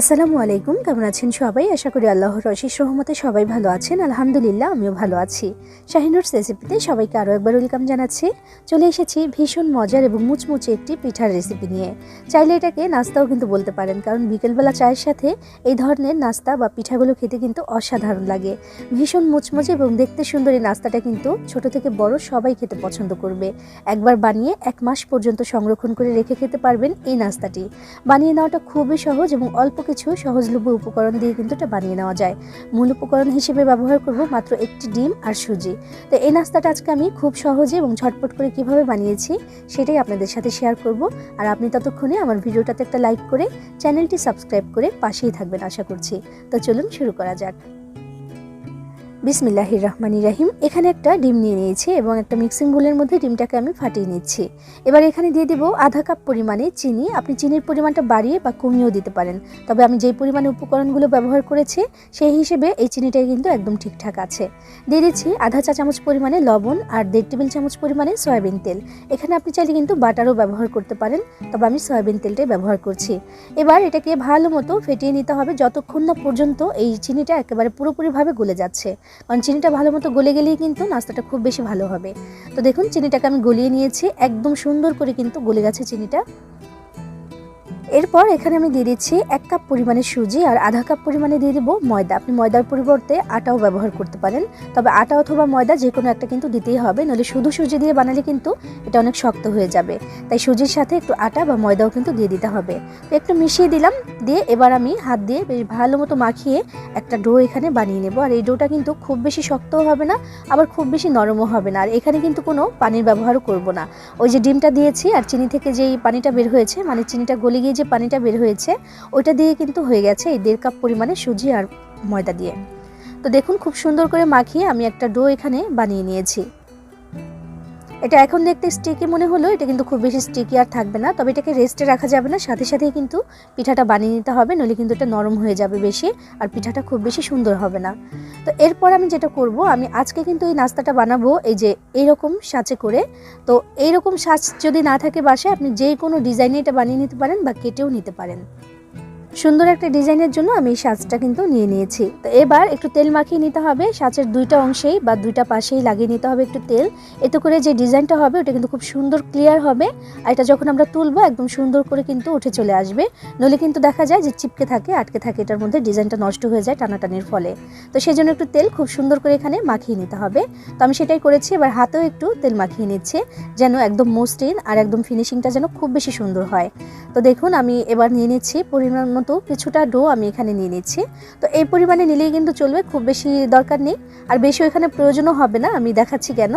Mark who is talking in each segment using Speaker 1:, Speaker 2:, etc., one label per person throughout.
Speaker 1: আসসালামু আলাইকুম, কেমন আছেন সবাই? আশা করি আল্লাহর রশিস রহমতে সবাই ভালো আছেন। আলহামদুলিল্লাহ, আমিও ভালো আছি। শাহিনুর রেসিপিতে সবাইকে আরও একবার ওয়েলকাম জানাচ্ছি। চলে এসেছি ভীষণ মজার এবং মুচমুচে একটি পিঠার রেসিপি নিয়ে। চাইলে এটাকে নাস্তাও কিন্তু বলতে পারেন, কারণ বিকেলবেলা চায়ের সাথে এই ধরনের নাস্তা বা পিঠাগুলো খেতে কিন্তু অসাধারণ লাগে। ভীষণ মুচমুচে এবং দেখতে সুন্দর এই নাস্তাটা কিন্তু ছোট থেকে বড় সবাই খেতে পছন্দ করবে। একবার বানিয়ে এক মাস পর্যন্ত সংরক্ষণ করে রেখে খেতে পারবেন এই নাস্তাটি। বানিয়ে নেওয়াটা খুবই সহজ এবং অল্প কিছু সহজলভ্য উপকরণ দিয়ে কিন্তু এটা বানিয়ে নেওয়া যায়। মূল উপকরণ হিসেবে ব্যবহার করব মাত্র একটি ডিম আর সুজি। তো এই নাস্তাটা আজকে আমি খুব সহজে এবং ঝটপট করে কীভাবে বানিয়েছি সেটাই আপনাদের সাথে শেয়ার করব। আর আপনি ততক্ষণে আমার ভিডিওটাতে একটা লাইক করে চ্যানেলটি সাবস্ক্রাইব করে পাশেই থাকবেন আশা করছি। তো চলুন শুরু করা যাক। বিসমিল্লাহির রহমানির রাহিম। এখানে একটা ডিম নিয়ে নিয়েছি এবং একটা মিক্সিং বোলের মধ্যে ডিমটাকে আমি ফাটিয়ে নিচ্ছি। এবার এখানে দিয়ে দেবো আধা কাপ পরিমাণে চিনি। আপনি চিনির পরিমাণটা বাড়িয়ে বা কমিয়েও দিতে পারেন। তবে আমি যেই পরিমাণে উপকরণগুলো ব্যবহার করেছি, সেই হিসেবে এই চিনিটাই কিন্তু একদম ঠিকঠাক আছে। দিয়ে দিচ্ছি আধা চা চামচ পরিমাণে লবণ আর দেড় টেবিল চামচ পরিমাণে সয়াবিন তেল। এখানে আপনি চাইলে কিন্তু বাটারও ব্যবহার করতে পারেন, তবে আমি সয়াবিন তেলটাই ব্যবহার করছি। এবার এটাকে ভালো মতো ফেটিয়ে নিতে হবে। যতক্ষণ না পর্যন্ত এই চিনিটা একেবারে পুরোপুরিভাবে গলে যাচ্ছে। কারণ চিনিটা ভালো মতো গলে গেলেই কিন্তু নাস্তাটা খুব বেশি ভালো হবে। তো দেখুন, চিনিটাকে আমি গলিয়ে নিয়েছি, একদম সুন্দর করে কিন্তু গলে গেছে চিনিটা। এরপর এখানে আমি দিয়ে দিচ্ছি এক কাপ পরিমাণে সুজি আর আধা কাপ পরিমাণে দিয়ে দেবো ময়দা। আপনি ময়দার পরিবর্তে আটাও ব্যবহার করতে পারেন। তবে আটা অথবা ময়দা যে কোনো একটা কিন্তু দিতেই হবে নাহলে শুধু সুজি দিয়ে বানালে কিন্তু এটা অনেক শক্ত হয়ে যাবে। তাই সুজির সাথে একটু আটা বা ময়দাও কিন্তু দিয়ে দিতে হবে। তো একটু মিশিয়ে দিলাম, দিয়ে এবার আমি হাত দিয়ে বেশ ভালো মতো মাখিয়ে একটা ডো এখানে বানিয়ে নেব। আর এই ডোটা কিন্তু খুব বেশি শক্তও হবে না, আবার খুব বেশি নরমও হবে না। আর এখানে কিন্তু কোনো পানির ব্যবহারও করব না। ওই যে ডিমটা দিয়েছি আর চিনি থেকে যেই পানিটা বের হয়েছে মানে চিনিটা গলে গিয়ে যে পানিটা বের হয়েছে, ওইটা দিয়ে কিন্তু হয়ে গেছে এই দেড় কাপ পরিমাণে সুজি আর ময়দা দিয়ে। তো দেখুন, খুব সুন্দর করে মাখিয়ে আমি একটা ডো এখানে বানিয়ে নিয়েছি। এটা এখন দেখতে স্টিকি মনে হলো এটা কিন্তু খুব বেশি স্টিকি আর থাকবে না। তবে এটাকে রেস্টে রাখা যাবে না, সাথে সাথেই কিন্তু পিঠাটা বানিয়ে নিতে হবে, নইলে কিন্তু এটা নরম হয়ে যাবে বেশি আর পিঠাটা খুব বেশি সুন্দর হবে না। তো এরপর আমি যেটা করব, আমি আজকে কিন্তু এই নাস্তাটা বানাবো এই যে এইরকম সাঁচে করে। তো এইরকম সাজ যদি না থাকে বাসায়, আপনি যে কোনো ডিজাইনে এটা বানিয়ে নিতে পারেন বা কেটেও নিতে পারেন। সুন্দর একটা ডিজাইনের জন্য আমি সাজটা কিন্তু নিয়ে নিয়েছি। তো এবার একটু তেল মাখিয়ে নিতে হবে। সাজের দুইটা অংশেই বা দুইটা পাশেই লাগিয়ে নিতে হবে একটু তেল। এতে করে যে ডিজাইনটা হবে, ওটা কিন্তু খুব সুন্দর ক্লিয়ার হবে। আর এটা যখন আমরা তুলবো, একদম সুন্দর করে কিন্তু উঠে চলে আসবে। নইলে কিন্তু দেখা যায় যে চিপকে থাকে, আটকে থাকে। এটার মধ্যে ডিজাইনটা নষ্ট হয়ে যায় টানাটানির ফলে। তো সেই জন্য একটু তেল খুব সুন্দর করে এখানে মাখিয়ে নিতে হবে। তো আমি সেটাই করেছি। এবার হাতেও একটু তেল মাখিয়ে নিচ্ছে, যেন একদম মসৃণ আর একদম ফিনিশিংটা যেন খুব বেশি সুন্দর হয়। তো দেখুন, আমি এবার নিয়ে নিচ্ছি পরিমাণ মতো কিছুটা ডো আমি এখানে নিয়ে নিচ্ছি। তো এই পরিমাণে নিলেই কিন্তু চলবে, খুব বেশি দরকার নেই। আর বেশি এখানে প্রয়োজনও হবে না, আমি দেখাচ্ছি কেন।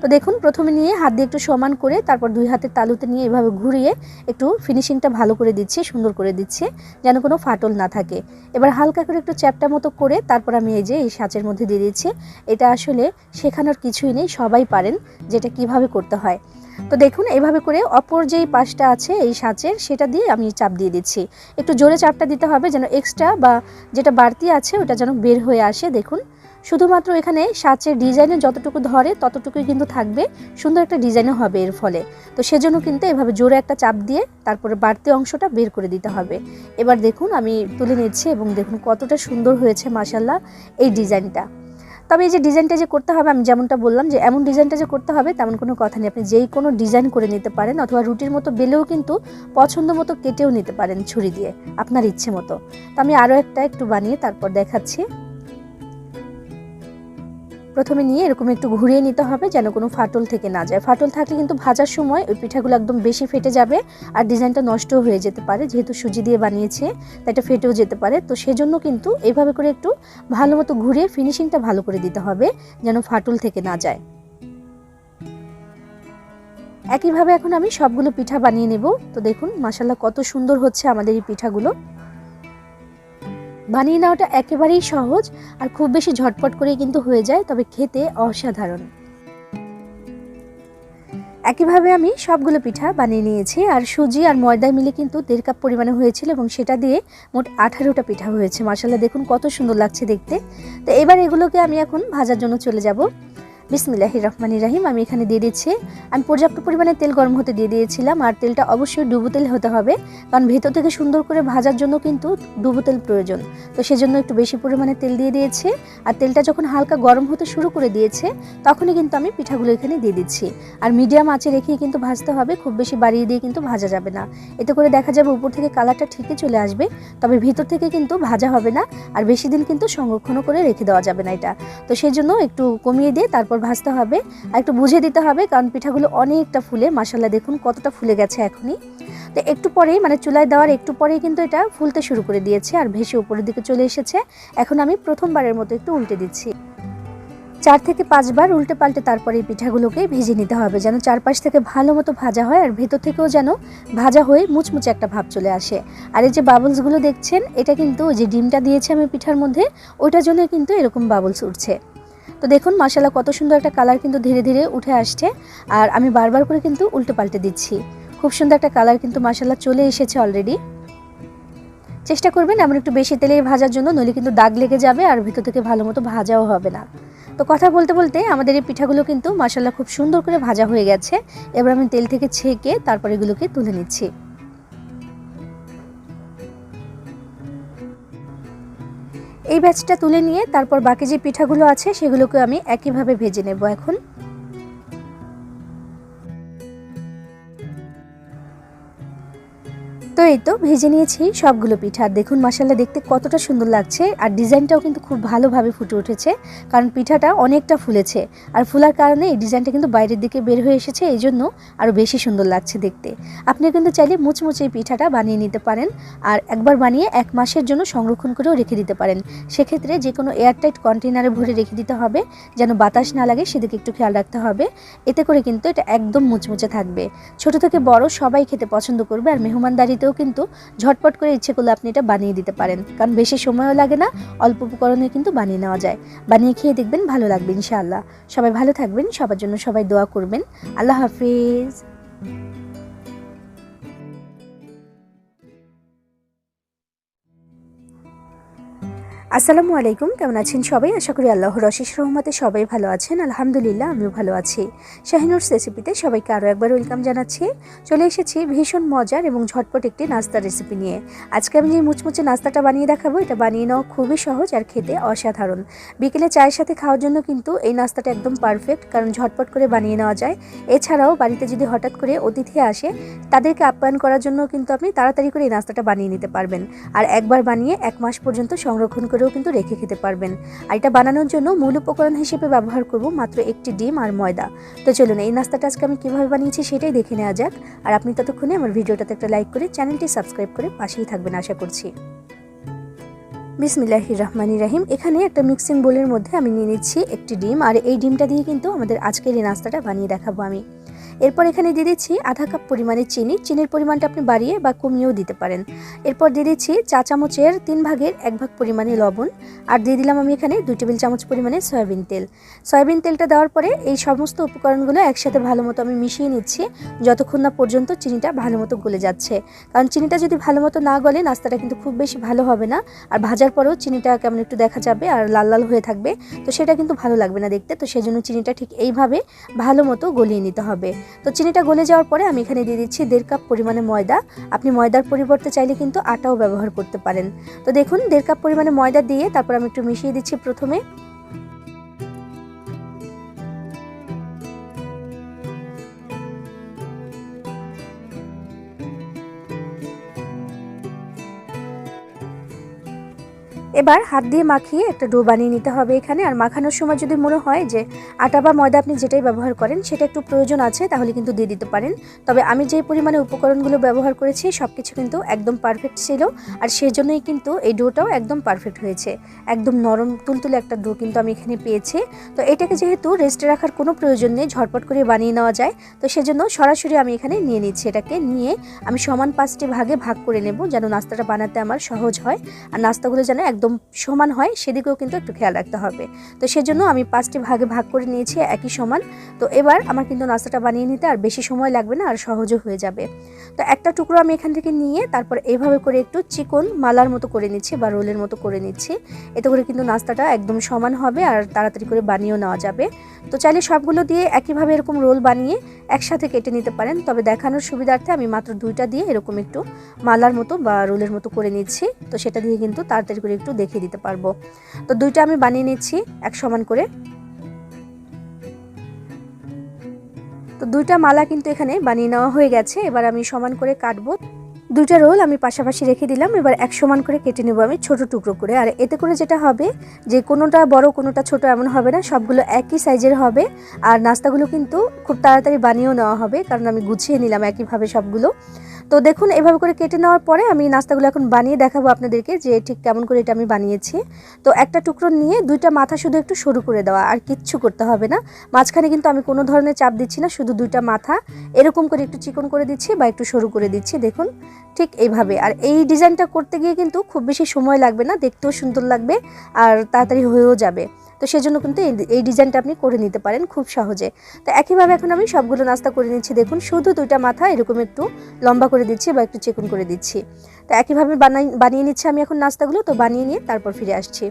Speaker 1: তো দেখুন, প্রথমে নিয়ে হাত দিয়ে একটু সমান করে, তারপর দুই হাতের তালুতে নিয়ে এভাবে ঘুরিয়ে একটু ফিনিশিংটা ভালো করে দিচ্ছি, সুন্দর করে দিচ্ছে, যেন কোনো ফাটল না থাকে। এবার হালকা করে একটু চ্যাপটা মতো করে, তারপর আমি এই যে এই সাঁচের মধ্যে দিয়ে দিচ্ছি। এটা আসলে শেখানোর কিছুই নেই, সবাই পারেন যেটা কীভাবে করতে হয়। তো দেখুন, এভাবে করে অপর যেই পাশটা আছে, এই সাঁচের, সেটা দিয়ে আমি চাপ দিয়ে দিচ্ছি। একটু জোরে চাপটা দিতে হবে যেন এক্সট্রা বা যেটা বাড়তি আছে, ওটা যেন বের হয়ে আসে। দেখুন, শুধুমাত্র এখানে সাঁচের ডিজাইনে যতটুকু ধরে, ততটুকুই কিন্তু থাকবে। সুন্দর একটা ডিজাইনও হবে এর ফলে। তো সেজন্য কিন্তু এভাবে জোরে একটা চাপ দিয়ে তারপরে বাড়তি অংশটা বের করে দিতে হবে। এবার দেখুন, আমি তুলে নিচ্ছি এবং দেখুন কতটা সুন্দর হয়েছে মাসাল্লাহ এই ডিজাইনটা। তবে এই যে ডিজাইনটা যে করতে হবে, আমি যেমনটা বললাম যে এমন ডিজাইনটা যে করতে হবে, তেমন কোনো কথা নেই। আপনি যেই কোনো ডিজাইন করে নিতে পারেন, অথবা রুটির মতো বেলেও কিন্তু পছন্দ মতো কেটেও নিতে পারেন ছুরি দিয়ে, আপনার ইচ্ছে মতো। তো আমি আরও একটা একটু বানিয়ে তারপর দেখাচ্ছি। প্রথমে নিয়ে এরকম একটু ঘুরিয়ে নিতে হবে যেন কোনো ফাটল থেকে না যায়। ফাটল থাকলে কিন্তু ভাজার সময় ওই পিঠাগুলো একদম বেশি ফেটে যাবে আর ডিজাইনটা নষ্টও হয়ে যেতে পারে, যেহেতু সুজি দিয়ে বানিয়েছে, তাই এটা ফেটেও যেতে পারে। তো সেজন্য কিন্তু এইভাবে করে একটু ভালো মতো ঘুরিয়ে ফিনিশিংটা ভালো করে দিতে হবে যেন ফাটল থেকে না যায়। একইভাবে এখন আমি সবগুলো পিঠা বানিয়ে নেব। তো দেখুন মাসাল্লাহ কত সুন্দর হচ্ছে আমাদের এই পিঠাগুলো। বানিয়ে নেওয়াটা একেবারেই সহজ আর খুব বেশি ঝটপট করে কিন্তু হয়ে যায়, তবে খেতে অসাধারণ। একইভাবে আমি সবগুলো পিঠা বানিয়ে নিয়েছি আর সুজি আর ময়দা মিলে কিন্তু দেড় কাপ পরিমাণে হয়েছিল এবং সেটা দিয়ে মোট আঠারোটা পিঠা হয়েছে। মাসাল্লাহ দেখুন কত সুন্দর লাগছে দেখতে। তো এবার এগুলোকে আমি এখন ভাজার জন্য চলে যাব। বিসমিল্লাহির রহমানির রাহিম, আমি এখানে দিয়ে দিচ্ছি। আমি পর্যাপ্ত পরিমাণে তেল গরম হতে দিয়ে দিয়েছিলাম আর তেলটা অবশ্যই ডুবো তেল হতে হবে, কারণ ভেতর থেকে সুন্দর করে ভাজার জন্য কিন্তু ডুবো তেল প্রয়োজন। তো সেজন্য একটু বেশি পরিমাণে তেল দিয়ে দিয়েছি আর তেলটা যখন হালকা গরম হতে শুরু করে দিয়েছে, তখনই কিন্তু আমি পিঠাগুলো এখানে দিয়ে দিচ্ছি। আর মিডিয়াম আঁচে রেখেই কিন্তু ভাজতে হবে, খুব বেশি বাড়িয়ে দিয়ে কিন্তু ভাজা যাবে না। এতে করে দেখা যাবে উপর থেকে কালারটা ঠিকই চলে আসবে, তবে ভিতর থেকে কিন্তু ভাজা হবে না আর বেশি দিন কিন্তু সংরক্ষণও করে রেখে দেওয়া যাবে না এটা। তো সেই জন্য একটু কমিয়ে দিয়ে তারপর ভাজতে হবে। আর একটু বুঝে দিতে হবে, কারণ পিঠাগুলো অনেকটা ফুলে। মাসাল্লাহ দেখুন কতটা ফুলে গেছে এখনই। তো একটু পরেই মানে চুলায় দেওয়ার একটু পরেই কিন্তু এটা ফুলতে শুরু করে দিয়েছে আর ভেসে উপরের দিকে চলে এসেছে। এখন আমি প্রথমবারের মতো একটু উল্টে দিচ্ছি। চার থেকে পাঁচবার উল্টে পাল্টে তারপরে এই পিঠাগুলোকে ভেজে নিতে হবে, যেন চারপাশ থেকে ভালো মতো ভাজা হয় আর ভেতর থেকেও যেন ভাজা হয়ে মুচমুচে একটা ভাব চলে আসে। আর এই যে বাবলসগুলো দেখছেন, এটা কিন্তু যে ডিমটা দিয়েছে আমি পিঠার মধ্যে, ওইটার জন্য কিন্তু এরকম বাবলস উঠছে। তো দেখুন মশালা কত সুন্দর একটা কালার কিন্তু ধীরে ধীরে উঠে আসছে। আর আমি বারবার করে কিন্তু উল্টে পাল্টে দিচ্ছি। খুব সুন্দর একটা কালার কিন্তু মশালা চলে এসেছে অলরেডি চেষ্টা করবেন এমন একটু বেশি তেলে ভাজার জন্য, নইলে কিন্তু দাগ লেগে যাবে আর ভিতর থেকে ভালো মতো ভাজাও হবে না। তো কথা বলতে বলতে আমাদের এই পিঠাগুলো কিন্তু মশালা খুব সুন্দর করে ভাজা হয়ে গেছে। এবার আমি তেল থেকে ছেঁকে তারপর এগুলোকে তুলে নিচ্ছি। এই ব্যাচটা তুলে নিয়ে তারপর বাকি যে পিঠাগুলো আছে সেগুলোকে আমি একইভাবে ভেজে নেব এখন। তো এই তো, ভেজে নিয়েছি সবগুলো পিঠা। দেখুন মশালা দেখতে কতটা সুন্দর লাগছে। আর ডিজাইনটাও কিন্তু খুব ভালোভাবে ফুটে উঠেছে, কারণ পিঠাটা অনেকটা ফুলেছে। আর ফুলার কারণে এই ডিজাইনটা কিন্তু বাইরের দিকে বের হয়ে এসেছে, এই জন্য আরও বেশি সুন্দর লাগছে দেখতে। আপনি কিন্তু চাইলে মুচমুচে পিঠাটা বানিয়ে নিতে পারেন, আর একবার বানিয়ে এক মাসের জন্য সংরক্ষণ করেও রেখে দিতে পারেন। সেক্ষেত্রে যে কোনো এয়ারটাইট কন্টেনারে ভরে রেখে দিতে হবে, যেন বাতাস না লাগে, সেদিকে একটু খেয়াল রাখতে হবে। এতে করে কিন্তু এটা একদম মুচমুচে থাকবে। ছোট থেকে বড় সবাই খেতে পছন্দ করবে, আর মেহমানদারিতেও কিন্তু ঝটপট করে ইচ্ছে করলে আপনি এটা বানিয়ে দিতে পারেন। কারণ বেশি সময়ও লাগে না, অল্প উপকরণে কিন্তু বানিয়ে নেওয়া যায়। বানিয়ে খেয়ে দেখবেন ভালো লাগবে ইনশাআল্লাহ। সবাই ভালো থাকবেন, সবার জন্য সবাই দোয়া করবেন। আল্লাহ হাফিজ। আসসালামু আলাইকুম, কেমন আছেন সবাই? আশা করি আল্লাহর অশেষ রহমতে সবাই ভালো আছেন। আলহামদুলিল্লাহ, আমিও ভালো আছি। শাহিনুরস রেসিপিতে সবাইকে আরও একবার ওয়েলকাম জানাচ্ছি। চলে এসেছি ভীষণ মজার এবং ঝটপট একটি নাস্তার রেসিপি নিয়ে। আজকে আমি যে মুচমুচে নাস্তাটা বানিয়ে দেখাবো, এটা বানিয়ে নেওয়া খুবই সহজ আর খেতে অসাধারণ। বিকেলে চায়ের সাথে খাওয়ার জন্য কিন্তু এই নাস্তাটা একদম পারফেক্ট কারণ ঝটপট করে বানিয়ে নেওয়া যায়। এছাড়াও বাড়িতে যদি হঠাৎ করে অতিথি আসে, তাদেরকে আপ্যায়ন করার জন্য কিন্তু আপনি তাড়াতাড়ি করে এই নাস্তাটা বানিয়ে নিতে পারবেন। আর একবার বানিয়ে এক মাস পর্যন্ত সংরক্ষণ করেও কিন্তু রেখে খেতে পারবেন। আর এটা বানানোর জন্য মূল উপকরণ হিসেবে ব্যবহার করব মাত্র একটি ডিম আর ময়দা। তো চলুন, এই নাস্তাটা আজকে আমি কীভাবে বানিয়েছি সেটাই দেখে নেওয়া যাক। আর আপনি ততক্ষণে আমার ভিডিওটাতে একটা লাইক করে চ্যানেলটি সাবস্ক্রাইব করে পাশেই থাকবেন আশা করছি। বিসমিল্লাহ রহমানি রাহিম। এখানে একটা মিক্সিং বোলের মধ্যে আমি নিয়ে নিচ্ছি একটি ডিম। আর এই ডিমটা দিয়ে কিন্তু আমাদের আজকের এই নাস্তাটা বানিয়ে দেখাবো আমি। এরপর এখানে দিয়ে দিচ্ছি আধা কাপ পরিমাণে চিনি। চিনির পরিমাণটা আপনি বাড়িয়ে বা কমিয়েও দিতে পারেন। এরপর দিয়ে দিচ্ছি চা চামচের তিন ভাগের এক ভাগ পরিমাণে লবণ। আর দিয়ে দিলাম আমি এখানে দুই টেবিল চামচ পরিমাণে সয়াবিন তেল। সয়াবিন তেলটা দেওয়ার পরে এই সমস্ত উপকরণগুলো একসাথে ভালো মতো আমি মিশিয়ে নিচ্ছি। যতক্ষণ না পর্যন্ত চিনিটা ভালো মতো গলে যাচ্ছে। কারণ চিনিটা যদি ভালো মতো না গলে, নাস্তাটা কিন্তু খুব বেশি ভালো হবে না। আর ভাজার পরেও চিনিটা কেমন একটু দেখা যাবে আর লাল লাল হয়ে থাকবে। তো সেটা কিন্তু ভালো লাগবে না দেখতে। তো সেজন্য চিনিটা ঠিক এইভাবে ভালো মতো গলিয়ে নিতে হবে। তো চিনিটা গলে যাওয়ার পরে আমি এখানে দিয়ে দিচ্ছি দেড় কাপ পরিমাণে ময়দা। আপনি ময়দার পরিবর্তে চাইলে কিন্তু আটাও ব্যবহার করতে পারেন। তো দেখুন, দেড় কাপ পরিমাণে ময়দা দিয়ে তারপর আমি একটু মিশিয়ে দিচ্ছি প্রথমে। এবার হাত দিয়ে মাখিয়ে একটা ডো বানিয়ে নিতে হবে এখানে। আর মাখানোর সময় যদি মনে হয় যে আটা বা ময়দা আপনি যেটাই ব্যবহার করেন, সেটা একটু প্রয়োজন আছে, তাহলে কিন্তু দিয়ে দিতে পারেন। তবে আমি যে পরিমাণে উপকরণগুলো ব্যবহার করেছি সব কিছু কিন্তু একদম পারফেক্ট ছিল। আর সেই জন্যই কিন্তু এই ডোটাও একদম পারফেক্ট হয়েছে। একদম নরম, তুলতুলে একটা ডো কিন্তু আমি এখানে পেয়েছি। তো এটাকে যেহেতু রেস্টে রাখার কোনো প্রয়োজন নেই, ঝটপট করে বানিয়ে নেওয়া যায়। তো সেজন্য সরাসরি আমি এখানে নিয়ে নিচ্ছি এটাকে। নিয়ে আমি সমান পাঁচটি ভাগে ভাগ করে নেব, যেন নাস্তাটা বানাতে আমার সহজ হয়। আর নাস্তাগুলো যেন একদম একদম সমান হয়, সেদিকেও কিন্তু একটু খেয়াল রাখতে হবে। তো সেজন্য আমি পাঁচটি ভাগে ভাগ করে নিয়েছি, একই সমান। তো এবার আমার কিন্তু নাস্তাটা বানিয়ে নিতে আর বেশি সময় লাগবে না, আর সহজও হয়ে যাবে। তো একটা টুকরো আমি এখান থেকে নিয়ে তারপর এইভাবে করে একটু চিকন মালার মতো করে নিচ্ছি বা রোলের মতো করে নিচ্ছি। এতে করে কিন্তু নাস্তাটা একদম সমান হবে আর তাড়াতাড়ি করে বানিয়েও নেওয়া যাবে। তো চাইলে সবগুলো দিয়ে একইভাবে এরকম রোল বানিয়ে একসাথে কেটে নিতে পারেন। তবে দেখানোর সুবিধার্থে আমি মাত্র দুইটা দিয়ে এরকম একটু মালার মতো বা রোলের মতো করে নিচ্ছি। তো সেটা দিয়ে কিন্তু তাড়াতাড়ি করে একটু দেখিয়ে দিতে পারব। তো দুইটা আমি বানিয়ে নিচ্ছি এক সমান করে। তো দুইটা মালা কিন্তু এখানে বানিয়ে নেওয়া হয়ে গেছে। এবার আমি সমান করে কাটবো। দুইটা রোল আমি পাশাপাশি রেখে দিলাম। এবার এক সমান করে কেটে নেব আমি ছোট টুকরো করে। আর এতে করে যেটা হবে, যে কোনোটা বড়, কোনোটা ছোট এমন হবে না। সবগুলো একই সাইজের হবে। আর নাস্তাগুলো কিন্তু খুব তাড়াতাড়ি বানিয়েও নেওয়া হবে। কারণ আমি গুছিয়ে নিলাম একইভাবে সবগুলো। তো দেখুন, এভাবে করে কেটে নেওয়ার পরে আমি নাস্তাগুলো এখন বানিয়ে দেখাবো আপনাদেরকে যে ঠিক কেমন করে এটা আমি বানিয়েছি। তো একটা টুকরো নিয়ে দুইটা মাথা শুধু একটু সরু করে দেওয়া, আর কিচ্ছু করতে হবে না। মাঝখানে কিন্তু আমি কোনো ধরনের চাপ দিচ্ছি না, শুধু দুইটা মাথা। এরকম করে একটু চিকন করে দিচ্ছি বা একটু সরু করে দিচ্ছি, দেখুন। ঠিক এইভাবে। আর এই ডিজাইনটা করতে গিয়ে কিন্তু খুব বেশি সময় লাগবে না, দেখতেও সুন্দর লাগবে আর তাড়াতাড়ি হয়েও যাবে। তো সেজন্য কিন্তু এই- ডিজাইনটা আপনি করে নিতে পারেন খুব সহজে। তো একইভাবে এখন আমি সবগুলো নাস্তা করে নিচ্ছি। দেখুন, শুধু দুইটা মাথা, এরকম একটু লম্বা করে দিচ্ছি বা একটু চিকন করে দিচ্ছি। তো একইভাবে বানাই, বানিয়ে নিচ্ছি আমি এখন নাস্তাগুলো। তো বানিয়ে নিয়ে তারপর ফিরে আসছি।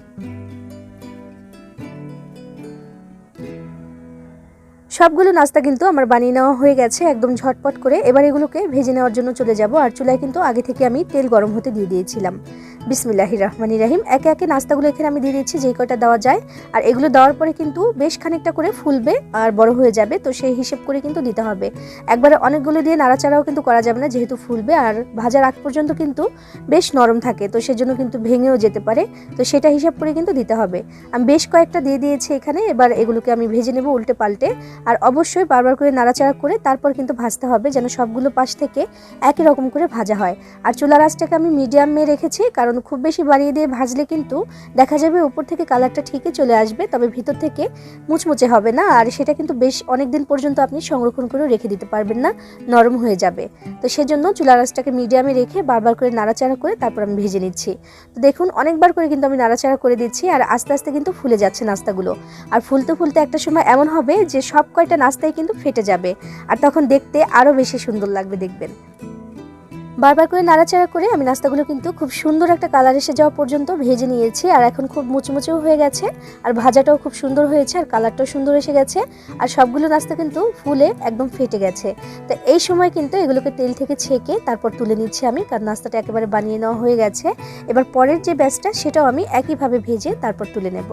Speaker 1: সবগুলো নাস্তা কিন্তু আমার বানিয়ে নেওয়া হয়ে গেছে একদম ঝটপট করে। এবার এগুলোকে ভেজে নেওয়ার জন্য চলে যাব আর চুলায় কিন্তু আগে থেকে আমি তেল গরম হতে দিয়ে দিয়েছিলাম। বিসমিল্লাহির রহমানির রাহিম। একে একে নাস্তাগুলো এখানে আমি দিয়ে দিচ্ছি, যেই কয়টা দেওয়া যায়। আর এগুলো দেওয়ার পরে কিন্তু বেশ খানিকটা করে ফুলবে আর বড় হয়ে যাবে, তো সেই হিসেব করে কিন্তু দিতে হবে। একবারে অনেকগুলো দিয়ে নাড়াচাড়াও কিন্তু করা যাবে না, যেহেতু ফুলবে আর ভাজার আগ পর্যন্ত কিন্তু বেশ নরম থাকে, তো সেজন্য কিন্তু ভেঙেও যেতে পারে, তো সেটা হিসাব করে কিন্তু দিতে হবে। আমি বেশ কয়েকটা দিয়ে দিয়েছি এখানে, এবার এগুলোকে আমি ভেজে নেব উল্টে পাল্টে। আর অবশ্যই বারবার করে নাড়াচাড়া করে তারপর কিন্তু ভাজতে হবে যেন সবগুলো পাশ থেকে একই রকম করে ভাজা হয়। আর চুলা রাসটাকে আমি মিডিয়ামে রেখেছি, কারণ খুব বেশি বাড়িয়ে দিয়ে ভাজলে কিন্তু দেখা যাবে উপর থেকে কালারটা ঠিকই চলে আসবে, তবে ভিতর থেকে মুচমুচে হবে না। আর সেটা কিন্তু বেশ অনেক দিন পর্যন্ত আপনি সংরক্ষণ করে রেখে দিতে পারবেন না, নরম হয়ে যাবে। তো সেজন্য চুলা রাসটাকে মিডিয়ামে রেখে বারবার করে নাড়াচাড়া করে তারপর আমি ভেজে নিচ্ছি। তো দেখুন, অনেকবার করে কিন্তু আমি নাড়াচাড়া করে দিচ্ছি আর আস্তে আস্তে কিন্তু ফুলে যাচ্ছে নাস্তাগুলো। আর ফুলতে ফুলতে একটা সময় এমন হবে যে সব কয়টা নাস্তাই কিন্তু ফেটে যাবে। আর তখন দেখতে আরও বেশি সুন্দর লাগবে দেখবেন। বারবার করে নাড়াচাড়া করে আমি নাস্তাগুলো কিন্তু খুব সুন্দর একটা কালার এসে যাওয়া পর্যন্ত ভেজে নিয়েছি। আর এখন খুব মুচমুচেও হয়ে গেছে। আর ভাজাটাও খুব সুন্দর হয়েছে আর কালারটাও সুন্দর এসে গেছে। আর সবগুলো নাস্তা কিন্তু ফুলে একদম ফেটে গেছে। তো এই সময় কিন্তু এগুলোকে তেল থেকে ছেঁকে তারপর তুলে নিচ্ছি আমি। কারণ নাস্তাটা একেবারে বানিয়ে নেওয়া হয়ে গেছে। এবার পরের যে ব্যাচটা সেটাও আমি একইভাবে ভেজে তারপর তুলে নেব।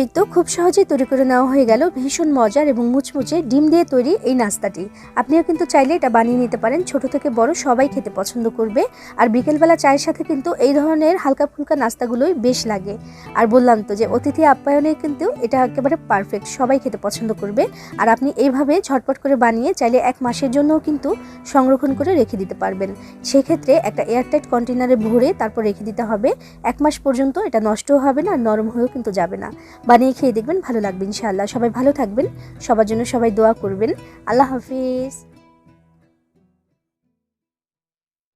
Speaker 1: এই তো খুব সহজেই তৈরি করে নেওয়া হয়ে গেল ভীষণ মজার এবং মুচমুচে ডিম দিয়ে তৈরি এই নাস্তাটি। আপনিও কিন্তু চাইলে এটা বানিয়ে নিতে পারেন। ছোট থেকে বড় সবাই খেতে পছন্দ করবে। আর বিকেলবেলা চায়ের সাথে কিন্তু এই ধরনের হালকা ফুলকা নাস্তাগুলোই বেশ লাগে। আর বললাম তো যে অতিথি আপ্যায়নে কিন্তু এটা একেবারে পারফেক্ট সবাই খেতে পছন্দ করবে। আর আপনি এইভাবে ঝটপট করে বানিয়ে চাইলে এক মাসের জন্যও কিন্তু সংরক্ষণ করে রেখে দিতে পারবেন। সেক্ষেত্রে একটা এয়ারটাইট কন্টেনারে ভরে তারপর রেখে দিতে হবে। এক মাস পর্যন্ত এটা নষ্টও হবে না, নরম হয়েও কিন্তু যাবে না। বানিয়ে খেয়ে দেখবেন, ভালো লাগবে ইনশাআল্লাহ। সবাই ভালো থাকবেন, সবার জন্য সবাই দোয়া করবেন। আল্লাহ হাফিজ।